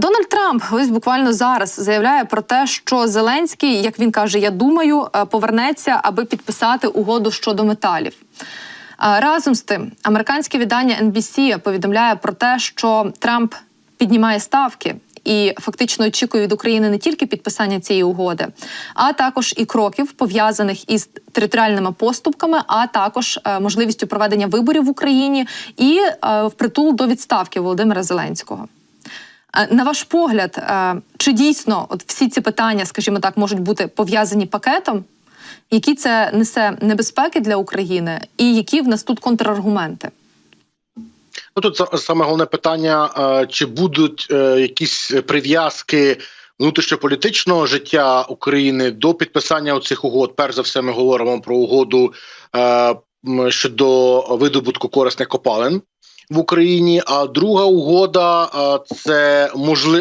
Дональд Трамп ось буквально зараз заявляє про те, що Зеленський, як він каже, я думаю, е, повернеться, аби підписати угоду щодо металів. Е, Разом з тим, американське видання NBC повідомляє про те, що Трамп піднімає ставки і фактично очікує від України не тільки підписання цієї угоди, а також і кроків пов'язаних із територіальними поступками, а також е, можливістю проведення виборів в Україні і впритул до відставки Володимира Зеленського. Е, На ваш погляд, е, чи дійсно от всі ці питання, скажімо так, можуть бути пов'язані пакетом? Які це несе небезпеки для України, і які в нас тут контраргументи? Ну тут саме головне питання: е, чи будуть якісь прив'язки внутрішньополітичного життя України до підписання цих угод? Перш за все, ми говоримо про угоду щодо видобутку корисних копалин. В Україні, а друга угода це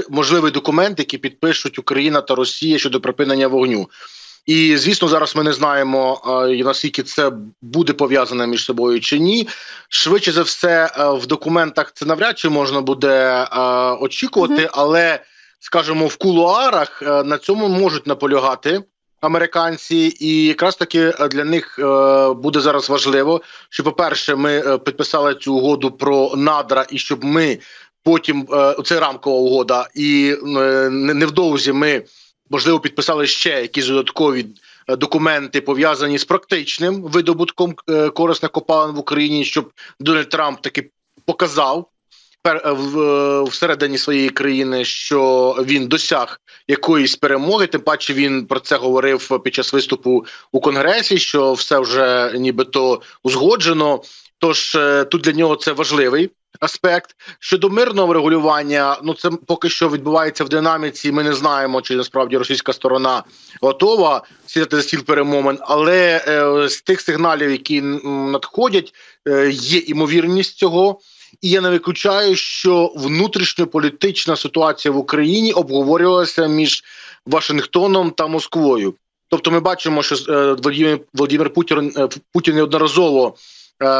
можливий документ, який підпишуть Україна та Росія щодо припинення вогню. І звісно, зараз ми не знаємо наскільки це буде пов'язане між собою чи ні. Швидше за все, е, в документах це навряд чи можна буде очікувати, але скажімо, в кулуарах е, на цьому можуть наполягати американці, і якраз таки е, для них е, буде зараз важливо, що, по-перше, ми е, підписали цю угоду про надра, і щоб ми потім це рамкова угода, і не- невдовзі ми можливо підписали ще якісь додаткові документи пов'язані з практичним видобутком корисних копалин в Україні, щоб Дональд Трамп таки показав всередині своєї країни, що він досяг якоїсь перемоги. Тим паче він про це говорив під час виступу у конгресі, що все вже нібито узгоджено. Тож е, тут для нього це важливий аспект щодо мирного врегулювання. Ну це поки що відбувається в динаміці. Ми не знаємо, чи насправді російська сторона готова сідати за стіл перемовин, але е, з тих сигналів, які надходять, е, є імовірність цього. І я не виключаю, що внутрішньополітична ситуація в Україні обговорювалася між Вашингтоном та Москвою. Тобто, ми бачимо, що е, Володимир, Путін, е, Путін неодноразово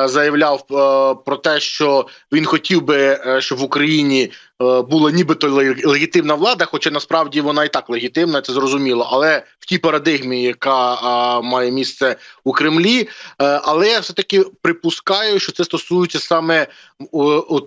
заявляв е, про те, що він хотів би, е, щоб в Україні е, була нібито ле- легітимна влада, хоча насправді вона і так легітимна, це зрозуміло. Але в тій парадигмі, яка е, має місце у Кремлі, Е, але я все таки припускаю, що це стосується саме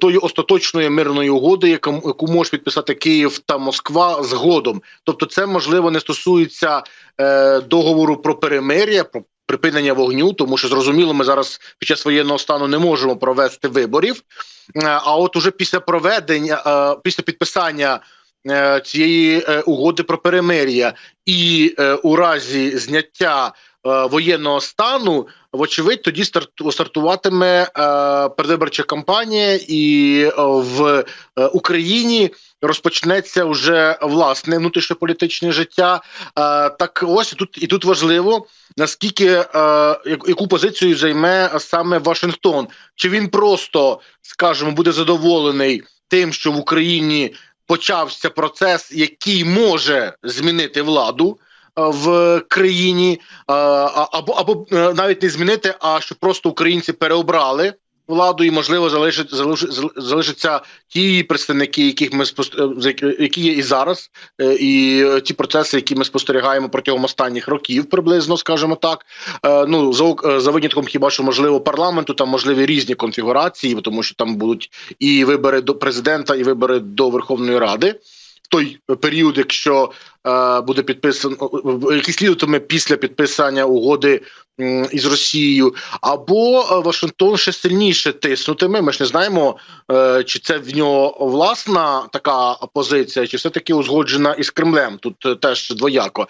тої остаточної мирної угоди, яку, може підписати Київ та Москва згодом. Тобто, це можливо не стосується е, договору про перемир'я, про припинення вогню, тому що зрозуміло, ми зараз під час воєнного стану не можемо провести виборів. Е, А от уже після проведення, е, після підписання. е, Цієї угоди про перемир'я, і у разі зняття воєнного стану, вочевидь, тоді старту, стартуватиме е, передвиборча кампанія, і е, в е, Україні розпочнеться вже власне внутрішньополітичне життя. Е, так ось тут і тут важливо наскільки е, яку позицію займе саме Вашингтон, чи він просто, скажімо, буде задоволений тим, що в Україні почався процес, який може змінити владу. Е, В країні е, або або е, навіть не змінити, а щоб просто українці переобрали владу, і можливо залишить залиш- залишаться ті представники, яких ми які- є і зараз, і ті процеси, які ми спостерігаємо протягом останніх років, приблизно скажімо так. Ну за за винятком, хіба що можливо парламенту, там можливі різні конфігурації, тому що там будуть і вибори до президента, і вибори до Верховної Ради. Той період, якщо е, буде підписано, який слідуватиме після підписання угоди із Росією, або е, Вашингтон ще сильніше тиснутиме. Ми ж не знаємо, е, чи це в нього власна така позиція, чи все таки узгоджена із Кремлем. Тут теж двояко.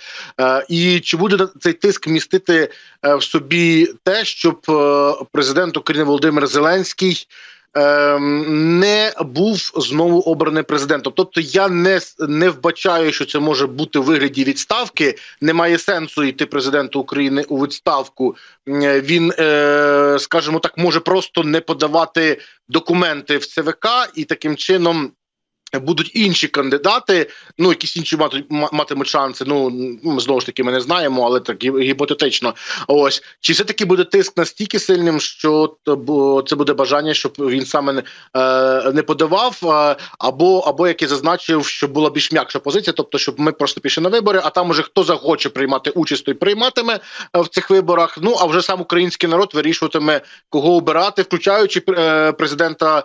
І чи буде цей тиск містити в собі те, щоб президент України Володимир Зеленський не був знову обраний президентом. Тобто я не не вбачаю, що це може бути в вигляді відставки. Немає сенсу йти президенту України у відставку. Він, е, скажімо так, може просто не подавати документи в ЦВК і таким чином. Будуть інші кандидати, ну якісь інші мати- ма- матимуть шанси. Ну м, знову ж таки, ми не знаємо, але так гіпотетично. Ось чи все таки буде тиск настільки сильним, що це буде бажання, щоб він саме не, е, не подавав, е, або або як я зазначив, щоб була більш м'якша позиція, тобто, щоб ми просто пішли на вибори, а там уже хто захоче приймати участь, той прийматиме е, в цих виборах. Ну а вже сам український народ вирішуватиме, кого обирати, включаючи е, президента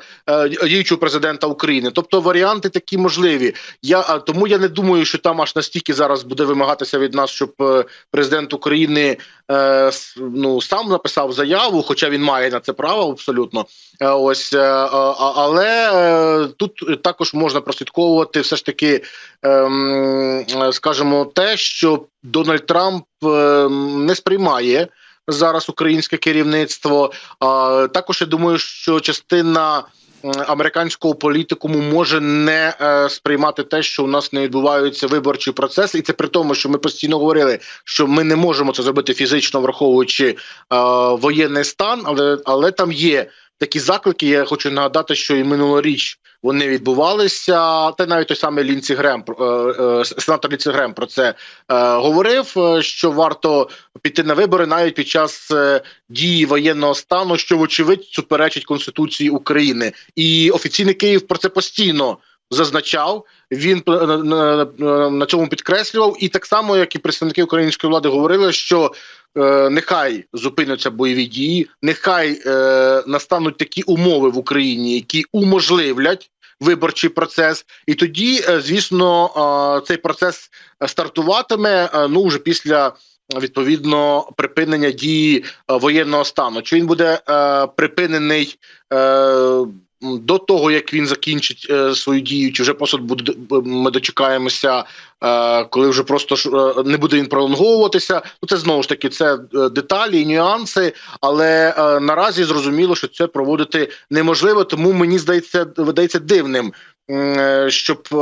діючого президента України. Тобто варіанти такі можливі. Я тому я не думаю, що там аж настільки зараз буде вимагатися від нас, щоб е, президент України е, ну сам написав заяву, хоча він має на це право абсолютно. Е, ось е, але е, тут також можна прослідковувати все ж таки, е, скажімо, те, що Дональд Трамп е, не сприймає зараз українське керівництво. А також я думаю, що частина американського політикуму може не е, сприймати те, що у нас не відбуваються виборчі процеси, і це при тому, що ми постійно говорили, що ми не можемо це зробити фізично, враховуючи е, воєнний стан, але але там є. Такі заклики, я хочу нагадати, що і минулоріч вони відбувалися. Та навіть той самий Лінці Грем, е, е, сенатор Лінці Грем про це е, говорив. Що варто піти на вибори навіть під час дії воєнного стану, що вочевидь суперечить конституції України, і офіційний Київ про це постійно зазначав. Він на, цьому підкреслював, і так само, як і представники української влади говорили, що е, нехай зупиняться бойові дії, нехай е, настануть такі умови в Україні, які уможливлять. Виборчий процес, і тоді, е, звісно, е, цей процес стартуватиме е, ну вже після відповідно припинення дії воєнного стану. Чи він буде припинений до того, як він закінчить е, свою дію, чи вже посуд буде ми дочекаємося, е, коли вже просто е, не буде він пролонговуватися. Ну це знову ж таки це е, деталі нюанси, але е, наразі зрозуміло, що це проводити неможливо, тому мені здається, видається дивним. Е, Щоб е,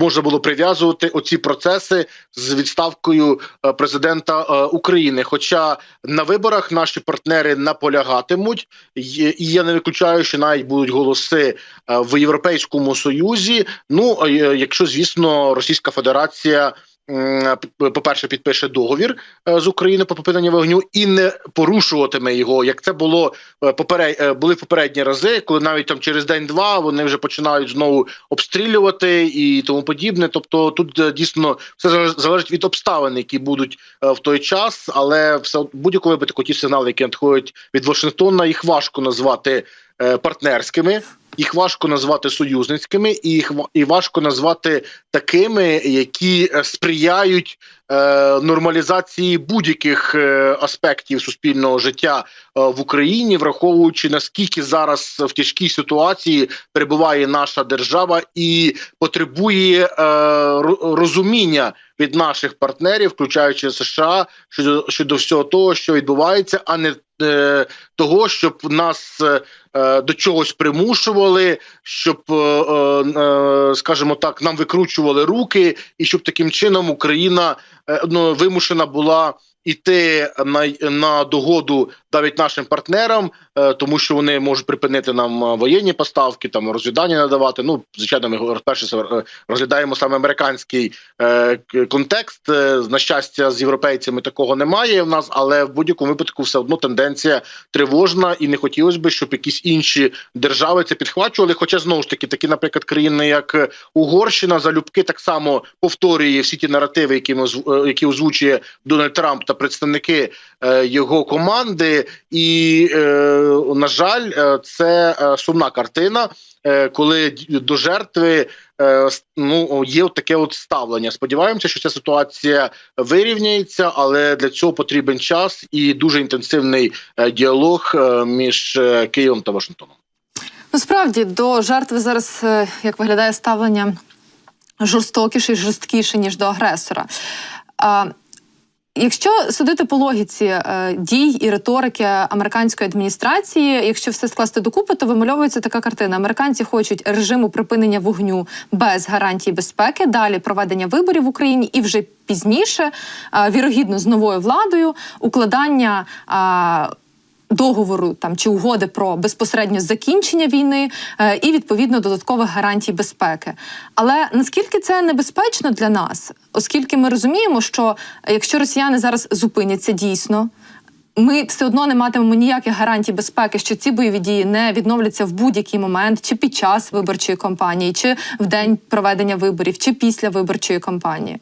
можна було прив'язувати оці процеси з відставкою е, президента України. Хоча на виборах наші партнери наполягатимуть, і я не виключаю, що навіть будуть голоси в Європейському Союзі. Ну якщо звісно Російська Федерація. М, По-перше, підпише договір е, з України про припинення вогню і не порушуватиме його, як це було е, поперед... е, були попередні рази, коли навіть там через день-два вони вже починають знову обстрілювати і тому подібне. Тобто, тут дійсно все залеж- залежить від обставин, які будуть в той час, але все будь-якому випадку ті сигнали, які надходять від Вашингтона, їх важко назвати партнерськими. Їх важко назвати союзницькими, і їх і важко назвати такими, які е, сприяють е, нормалізації будь-яких е, аспектів суспільного життя е, в Україні, враховуючи наскільки зараз в тяжкій ситуації перебуває наша держава і потребує е, розуміння від наших партнерів, включаючи США, щодо щодо всього того, що відбувається, а не е, того, щоб нас е, е, до чогось примушували, щоб, е, е, скажімо так, нам викручували руки, і щоб таким чином Україна е, ну, вимушена була іти на, на догоду навіть нашим партнерам, е, тому що вони можуть припинити нам е, воєнні поставки, там розвідання надавати. Ну, звичайно, ми перше е, розглядаємо саме американський е, контекст. Е, На щастя, з європейцями такого немає в нас, але в будь-якому випадку все одно тенденція тривожна, і не хотілося б, щоб якісь інші держави це підхвачували. Хоча знову ж таки, такі, наприклад, країни, як е, Угорщина, залюбки так само повторює всі ті наративи, які ми е, які озвучує Дональд Трамп та представники е, його команди. І е, на жаль, е, це е, сумна картина, е, коли до жертви. е, Ну, є таке от ставлення. Сподіваємося, що ця ситуація вирівняється, але для цього потрібен час і дуже інтенсивний е, діалог е, між е, Києвом та Вашингтоном. Насправді до жертви зараз е, як виглядає ставлення жорстокіше і жорсткіше, ніж до агресора. Якщо судити по логіці е, дій і риторики американської адміністрації, якщо все скласти докупи, то вимальовується така картина: американці хочуть режиму припинення вогню без гарантій безпеки, далі проведення виборів в Україні і вже пізніше, е, вірогідно з новою владою, укладання. Договору там чи угоди про безпосередньо закінчення війни е, і відповідно додаткових гарантій безпеки. Але наскільки це небезпечно для нас, оскільки ми розуміємо, що е, якщо росіяни зараз зупиняться дійсно. Ми все одно не матимемо ніяких гарантій безпеки, що ці бойові дії не відновляться в будь-який момент, чи під час виборчої кампанії, чи в день проведення виборів, чи після виборчої кампанії.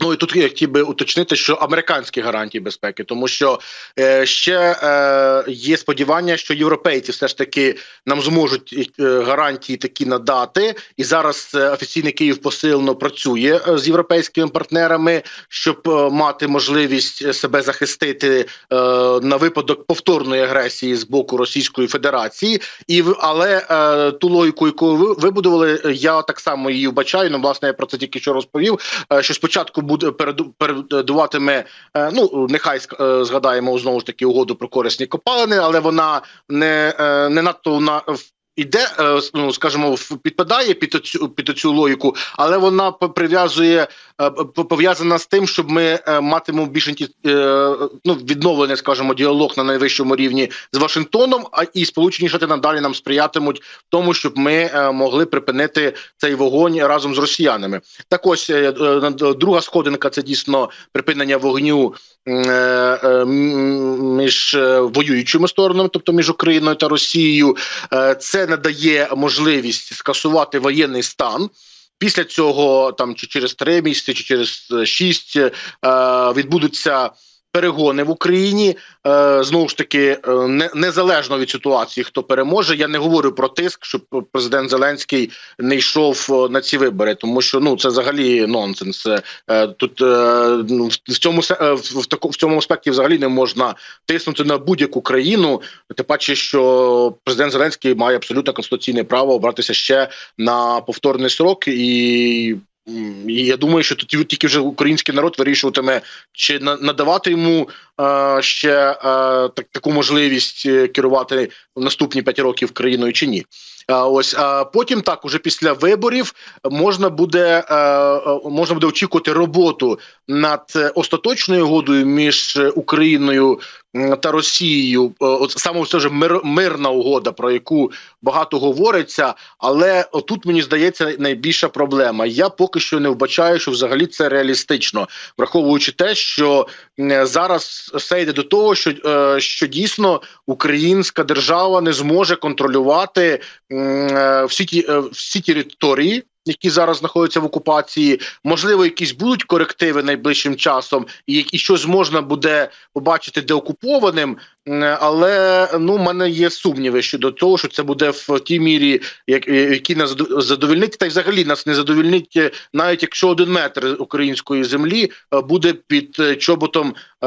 Ну і тут я хотів би уточнити, що американські гарантії безпеки, тому що е, ще е, є сподівання, що європейці все ж таки нам зможуть е, гарантії такі надати. І зараз е, офіційний Київ посилено працює е, з європейськими партнерами, щоб мати можливість себе захистити е, на випадок повторної агресії з боку Російської Федерації. І але е, ту логіку, яку ви вибудували, я так само її вбачаю. Ну, власне, я про це тільки що розповів. е, Що спочатку буде переду- передуватиме, е, ну нехай е, згадаємо знову ж таки угоду про корисні копалини, але вона не, е, не надто на іде, е, ну скажімо, підпадає під цю під цю логіку, але вона прив'язує е, пов'язана з тим, щоб ми е, матимемо більш ну, відновлений, скажімо, діалог на найвищому рівні з Вашингтоном. А і Сполучені Штати надалі нам сприятимуть в тому, щоб ми могли припинити цей вогонь разом з росіянами. Так ось друга сходинка це дійсно припинення вогню між е, воюючими сторонами, тобто між Україною та Росією. Е, Це надає можливість скасувати воєнний стан. Після цього, там чи через три місяці, чи через е, шість е, відбудуться перегони в Україні. Е, знову ж таки, е, незалежно від ситуації, хто переможе. Я не говорю про тиск, щоб президент Зеленський не йшов е, на ці вибори, тому що ну це взагалі нонсенс. Тут ну, в- цьому в, таку в цьому аспекті взагалі не можна тиснути на будь-яку країну. Тим паче, що президент Зеленський має абсолютно конституційне право обратися ще на повторний срок і. І я думаю, що тут тільки вже український народ вирішуватиме, чи на- надавати йому ще е, так, таку можливість е, керувати в наступні п'ять років країною чи ні. Ось а потім так, уже після виборів можна буде е, е, можна буде очікувати роботу над е, остаточною угодою між е, Україною та Росією. Е, От саме це вже мир, мирна угода, про яку багато говориться. Але отут мені здається найбільша проблема. Я поки що не вбачаю, що взагалі це реалістично, враховуючи те, що зараз все йде до того, що, е, що дійсно українська держава не зможе контролювати е, всі ті е, всі території. Які зараз знаходяться в окупації, можливо, якісь будуть корективи найближчим часом, і, і щось можна буде побачити деокупованим. Але ну, в мене є сумніви щодо того, що це буде в тій мірі, як які нас задо- задовольнить, та й взагалі нас не задовольнить, е, навіть якщо один метр української землі е, буде під е, чоботом е,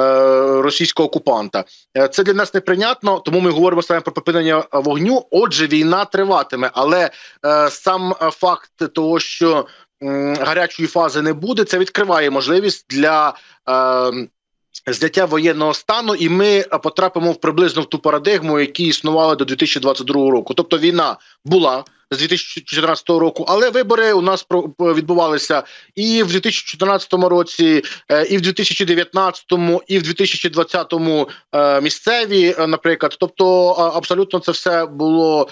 російського окупанта. Е, Це для нас неприйнятно, тому ми говоримо саме про припинення е, вогню. Отже, війна триватиме, але е, сам е, факт того, що гарячої фази не буде, це відкриває можливість для. Зняття воєнного стану, і ми е, потрапимо в приблизно в ту парадигму, які існували до 2022 року. Тобто війна була з 2014 року, але вибори у нас відбувалися і в 2014 році, е, і в 2019, і в 2020 е, місцеві, е, наприклад. Тобто, абсолютно це все було,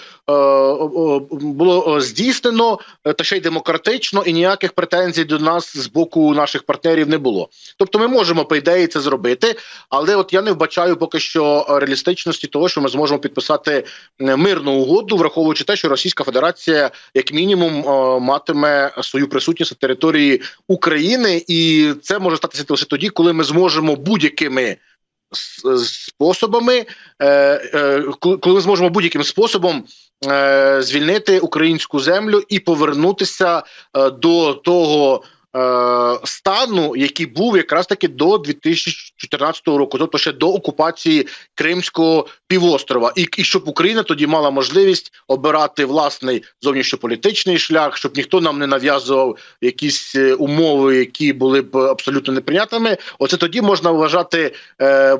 було здійснено та ще й демократично, і ніяких претензій до нас з боку наших партнерів не було. Тобто, ми можемо по ідеї це зробити, але от я не вбачаю поки що реалістичності того, що ми зможемо підписати мирну угоду, враховуючи те, що Російська Федерація, як мінімум, е, матиме свою присутність на території України, і це може статися лише тоді, коли ми зможемо будь-якими способами, е, е, коли ми зможемо будь-яким способом. е, Звільнити українську землю і повернутися е, до того е, стану, який був якраз таки до 2014 року, тобто ще до окупації Кримського півострова, і, і щоб Україна тоді мала можливість обирати власний зовнішньополітичний шлях, щоб ніхто нам не нав'язував якісь е, умови, які були б абсолютно неприйнятними. Оце тоді можна вважати е, е,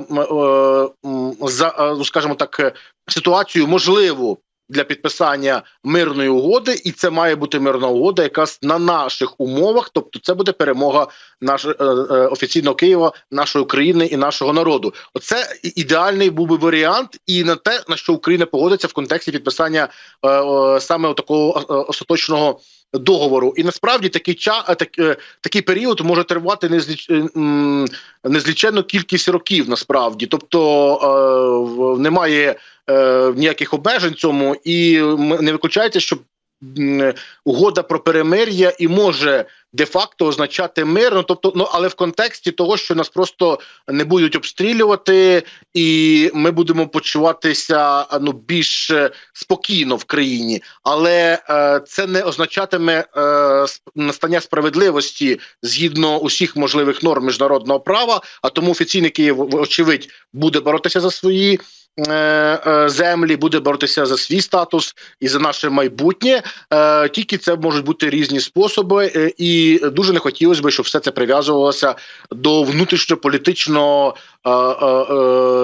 за е, ну, скажімо так, е, ситуацію можливу для підписання мирної угоди, і це має бути мирна угода, яка с- на наших умовах, тобто це буде перемога наш, е, е, офіційного Києва, нашої України і нашого народу. Оце ідеальний був би варіант, і на те, на що Україна погодиться в контексті підписання е, саме такого остаточного договору. І насправді такий ча, так, такий період може тривати незліч, незліченну кількість років. Насправді, тобто е, немає е, ніяких обмежень цьому, і не виключається, що угода про перемир'я і може де-факто означати мир. Ну тобто, ну але в контексті того, що нас просто не будуть обстрілювати, і ми будемо почуватися ну більш е, спокійно в країні, але е, це не означатиме е, настання справедливості згідно усіх можливих норм міжнародного права. А тому офіційний Київ, вочевидь, буде боротися за свої. Е, е, Землі буде боротися за свій статус і за наше майбутнє. Е, Тільки це можуть бути різні способи, і дуже не хотілося б, щоб все це прив'язувалося до внутрішньополітичного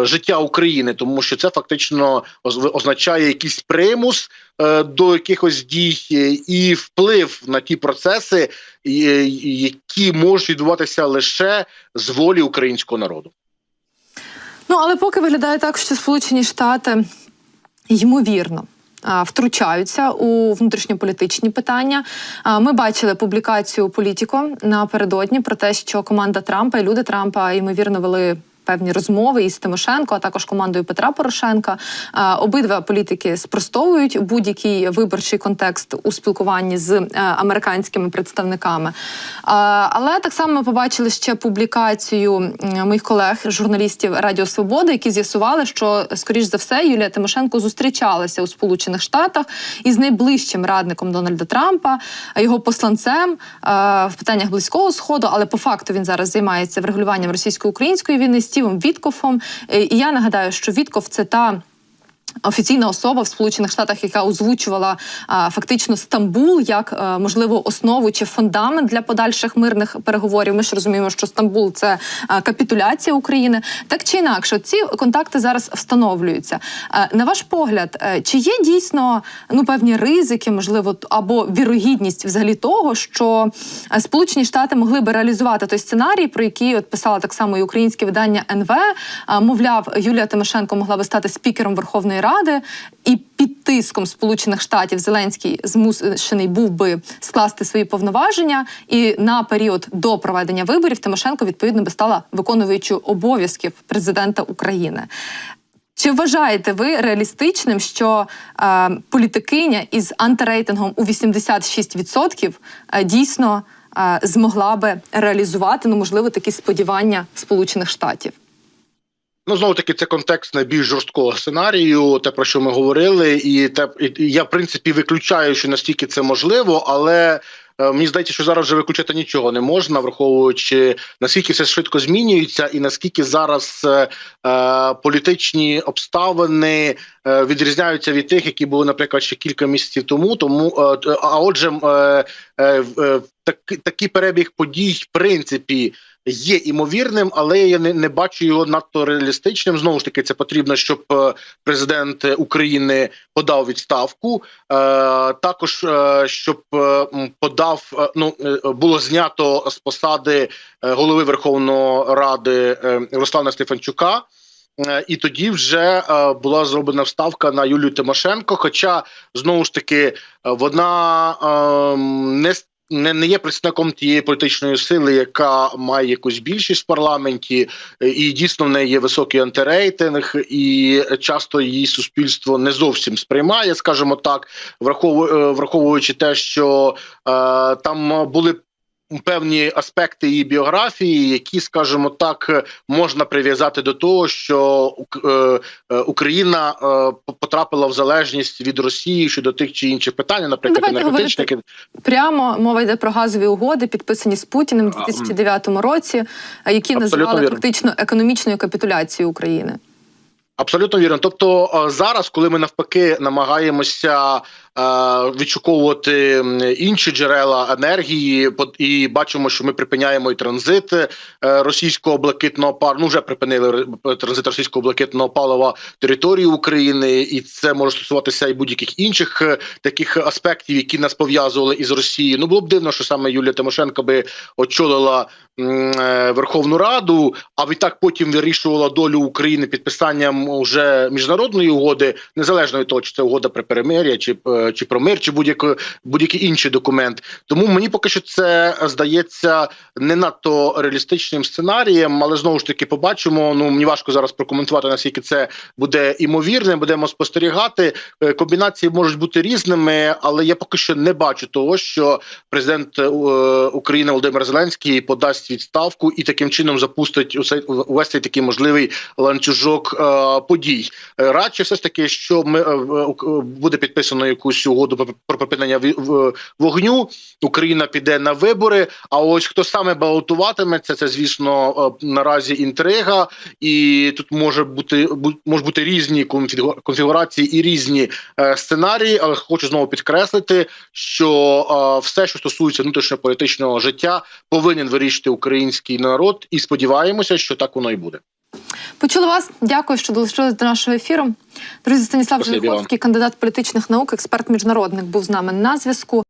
життя України, тому що це фактично оз- означає якийсь примус до якихось дій і вплив на ті процеси, які можуть відбуватися лише з волі українського народу. Ну але поки виглядає так, що Сполучені Штати ймовірно. Втручаються у внутрішньополітичні питання. Ми бачили публікацію політіко напередодні про те, що команда Трампа і люди Трампа ймовірно вели певні розмови із Тимошенко, а також командою Петра Порошенка. Обидва політики спростовують будь-який виборчий контекст у спілкуванні з е, американськими представниками. Але так само ми побачили ще публікацію моїх колег, журналістів Радіо Свобода, які з'ясували, що скоріш за все Юлія Тимошенко зустрічалася у Сполучених Штатах із найближчим радником Дональда Трампа, його посланцем е, в питаннях близького сходу. Але по факту він зараз займається врегулюванням російсько-української війни Стівом Віткофом. Е, І я нагадаю, що Вітков це та. Офіційна особа в Сполучених Штатах, яка озвучувала а, фактично Стамбул як а, можливо основу чи фундамент для подальших мирних переговорів. Ми ж розуміємо, що Стамбул це а, капітуляція України. Так чи інакше, ці контакти зараз встановлюються. А, на ваш погляд, е, чи є дійсно ну певні ризики, можливо, або вірогідність взагалі того, що е, Сполучені Штати могли би реалізувати той сценарій, про який от писала так само і українське видання НВ. А, Мовляв, Юлія Тимошенко могла би стати спікером Верховної Ради, і під тиском Сполучених Штатів Зеленський змушений був би скласти свої повноваження. І на період до проведення виборів Тимошенко відповідно би стала виконуючою обов'язків президента України. Чи вважаєте ви реалістичним, що е, політикиня із антирейтингом у 86% е, дійсно е, змогла би реалізувати ну можливо такі сподівання Сполучених Штатів? Ну, знову таки, це контекст найбільш жорсткого сценарію, те про що ми говорили, і те і я в принципі виключаю, що настільки це можливо, але. е, Мені здається, що зараз вже виключати нічого не можна, враховуючи наскільки все швидко змінюється, і наскільки зараз е, е, політичні обставини е, відрізняються від тих, які були, наприклад, ще кілька місяців тому. Тому е, а отже, е, е, е, так, такий перебіг подій, в принципі, є імовірним, але я не, не бачу його надто реалістичним. Знову ж таки, це потрібно, щоб е, президент України подав відставку. Е, також е, щоб подав ну було знято з посади голови Верховної Ради Руслана Стефанчука. І тоді вже була зроблена вставка на Юлію Тимошенко. Хоча знову ж таки вона е, не не, не є представником тієї політичної сили, яка має якусь більшість в парламенті, е, і дійсно в неї є високий антирейтинг, і часто її суспільство не зовсім сприймає, скажімо так, е, враховуючи те, що е, там були. Певні аспекти її біографії, які, скажімо так, можна прив'язати до того, що е, е, Україна е, потрапила в залежність від Росії щодо тих чи інших питань, наприклад, енергетичних. Прямо мова йде про газові угоди, підписані з Путіним у 2009 році, які Абсолютно називали вірно. фактично економічною капітуляцією України. Абсолютно вірно. Тобто зараз, коли ми навпаки намагаємося відшуковувати інші джерела енергії. І бачимо, що ми припиняємо і транзит е, російського блакитного пар. Ну вже припинили транзит російського блакитного палива території України, і це може стосуватися і будь-яких інших е, таких аспектів, які нас пов'язували із Росією. Ну було б дивно, що саме Юлія Тимошенко би очолила е, Верховну Раду, а відтак потім вирішувала долю України підписанням уже міжнародної угоди, незалежно від того, чи це угода про перемир'я, чи, е, чи про мир, чи будь-який будь-який інший документ. Тому мені поки що це здається не надто реалістичним сценарієм, але знову ж таки побачимо. Ну мені важко зараз прокоментувати наскільки це буде імовірним. Будемо спостерігати. Е, Комбінації можуть бути різними, але я поки що не бачу того, що президент е, України Володимир Зеленський подасть відставку і таким чином запустить усе увесь цей такий можливий ланцюжок е, подій. Е, Радше все ж таки, що ми е, е, буде підписано якусь угоду про- припинення вогню. Україна піде на вибори. А ось хто саме балотуватиметься, це звісно е, наразі інтрига, і тут може бути можуть бути різні конфігу- конфігурації і різні е, сценарії. Але хочу знову підкреслити, що е, все, що стосується внутрішньополітичного життя, повинен вирішити український народ, і сподіваємося, що так воно і буде. Почули вас. Дякую, що долучились до нашого ефіру. Друзі, Станіслав Спасибі кандидат політичних наук, експерт міжнародник, був з нами на зв'язку.